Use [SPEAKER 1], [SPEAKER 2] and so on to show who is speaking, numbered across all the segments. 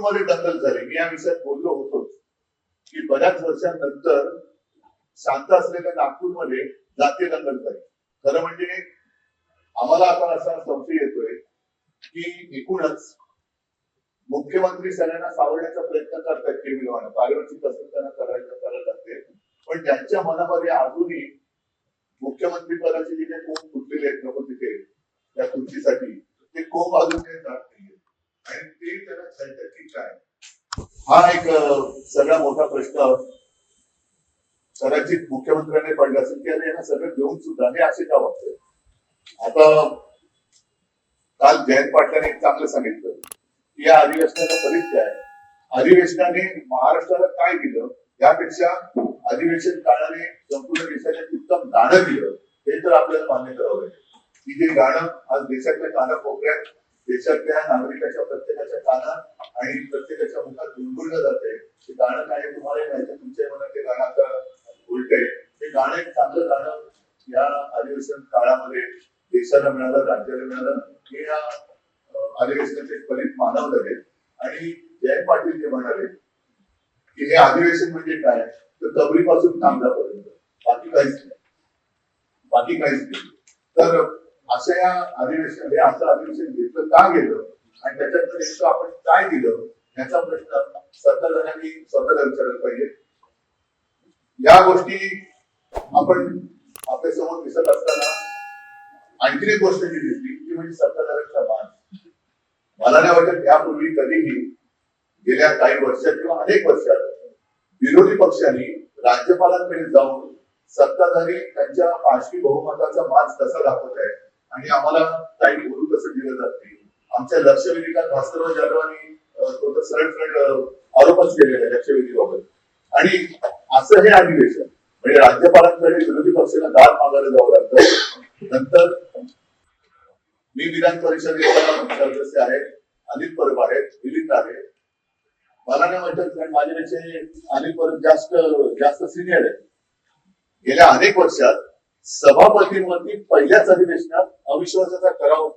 [SPEAKER 1] मध्ये दंगल झाली. मी या विषयात बोललो होतो की बऱ्याच वर्षांनंतर शांत असलेल्या नागपूरमध्ये जातीय दंगल झाली. खरं म्हणजे आम्हाला आता असा संशय येतोय की एकूणच मुख्यमंत्री सगळ्यांना सावरण्याचा प्रयत्न करतात केविलवानं कार्यवरची कसरत त्यांना करायला करत असते पण त्यांच्या मनामध्ये अजूनही मुख्यमंत्री पदाचे जे काही कोण फुटलेले आहेत नको तिथे त्या खुर्चीसाठी ते कोण अजून काही जात नाहीये आणि ते त्याला छळतात की काय हा एक सगळा मोठा प्रश्न कदाचित मुख्यमंत्र्यांनी पडला असेल की अरे यांना सगळं घेऊन सुद्धा हे असे का वाटतंय आता काल जयंत पाटलांनी एक चांगलं सांगितलं की या अधिवेशनाचा परिचय आहे. अधिवेशनाने महाराष्ट्राला काय दिलं? यापेक्षा अधिवेशन काळाने संपूर्ण देशाने उत्तम गाणं दिलं. हे तर आपल्याला मान्य करावं लागेल. की जे गाणं आज देशातल्या कानाकोपऱ्यात देशातल्या नागरिकाच्या प्रत्येकाच्या कानात आणि प्रत्येकाच्या मुखात गुणगुणलं जाते की गाणं काय तुम्हाला माहिती तुमच्या मनात ते गाणं आता उलटे हे ते गाणं एक चांगलं गाणं या अधिवेशन काळामध्ये देशाला मिळालं राज्याला मिळालं. हे या अधिवेशनाचे फलित मानावं आहे. आणि जयंत पाटील जे म्हणाले की हे अधिवेशन म्हणजे काय? तर कबरीपासून कामगापर्यंत बाकी काहीच नाही. बाकी काहीच नाही. तर असं या अधिवेशन हे असं अधिवेशन घेतलं का गेलं? आणि त्याच्यात नेमकं आपण काय दिलं याचा प्रश्न सत्ताधाऱ्यांनी स्वतःला विचारायला पाहिजे. या गोष्टी आपण आपल्यासमोर दिसत असताना आणखी एक गोष्ट जी दिसली ती म्हणजे सत्ताधाऱ्यांचा मान मला नाही वाटत यापूर्वी कधीही गेल्या काही वर्षात किंवा अनेक वर्षात विरोधी पक्षांनी राज्यपालांकडे जाऊन सत्ताधारी त्यांच्या पाचवी बहुमताचा मार्च कसा दाखवत आहे आणि आम्हाला काही बोलू कसं दिलं जात नाही. आमच्या लक्षवेधिका भास्करराव जाधवांनी अं, तो तर सरळ सरळ अं, आरोपच केलेला आहे लक्षवेधीबाबत. आणि असं हे अधिवेशन म्हणजे राज्यपालांकडे विरोधी पक्षाला दाद मागायला जावं लागतं. नंतर मी विधान परिषदेचा सदस्य आहे अनिल परब आहेत मिलिंद आहे. मला नाही वाटत कारण माझ्यापेक्षा अनिल परब जास्त जास्त सिनियर आहे गेल्या अनेक वर्षात सभापतींवरती पहिल्याच अधिवेशनात अविश्वासाचा ठराव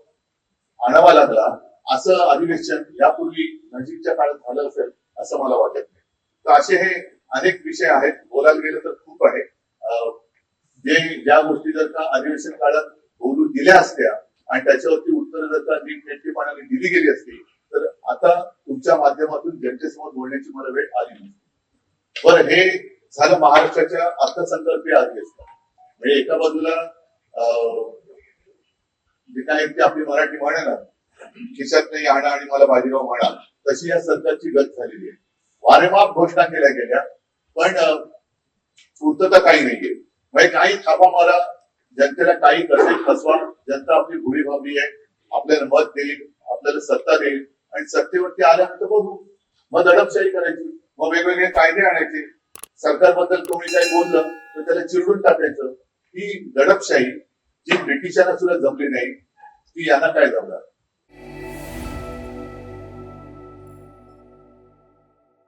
[SPEAKER 1] आणावा लागला असं अधिवेशन यापूर्वी नजीकच्या काळात झालं असेल असं मला वाटत नाही. तर असे हे अनेक विषय आहेत बोलायला गेलं तर खूप आहे. अं, जे ज्या गोष्टी जर का अधिवेशन काळात बोलू दिल्या असत्या आणि त्याच्यावरती उत्तर जर का नीटनेटकेपणाने दिली गेली असती तर आता तुमच्या माध्यमातून जनतेसमोर बोलण्याची मला वेळ आली नसती. बरं हे झालं महाराष्ट्राच्या अर्थसंकल्पीय अधिवेशन. म्हणजे एका बाजूला अं, जे काय ते आपली मराठी म्हणाला आहे खिशात नाही आणा आणि मला बाजीराव म्हणा. तशी या सरकारची गत झालेली आहे. वारेमाप घोषणा केल्या गेल्या पण पूर्तता काही नाहीये. म्हणजे काही थापा मारा जनतेला काही कसे फसवा. जनता आपली भुरी भावली आहे. आपल्याला मत देईल आपल्याला सत्ता देईल. आणि सत्तेवरती आल्यानंतर बघू. मग दडपशाही करायची. मग वेगवेगळे कायदे आणायचे. सरकारबद्दल कोणी काही बोललं तर त्याला चिरडून टाकायचं. ही दडपशाही जे ब्रिटिशांना सुद्धा जमले नाही ती यांना काय जमणार?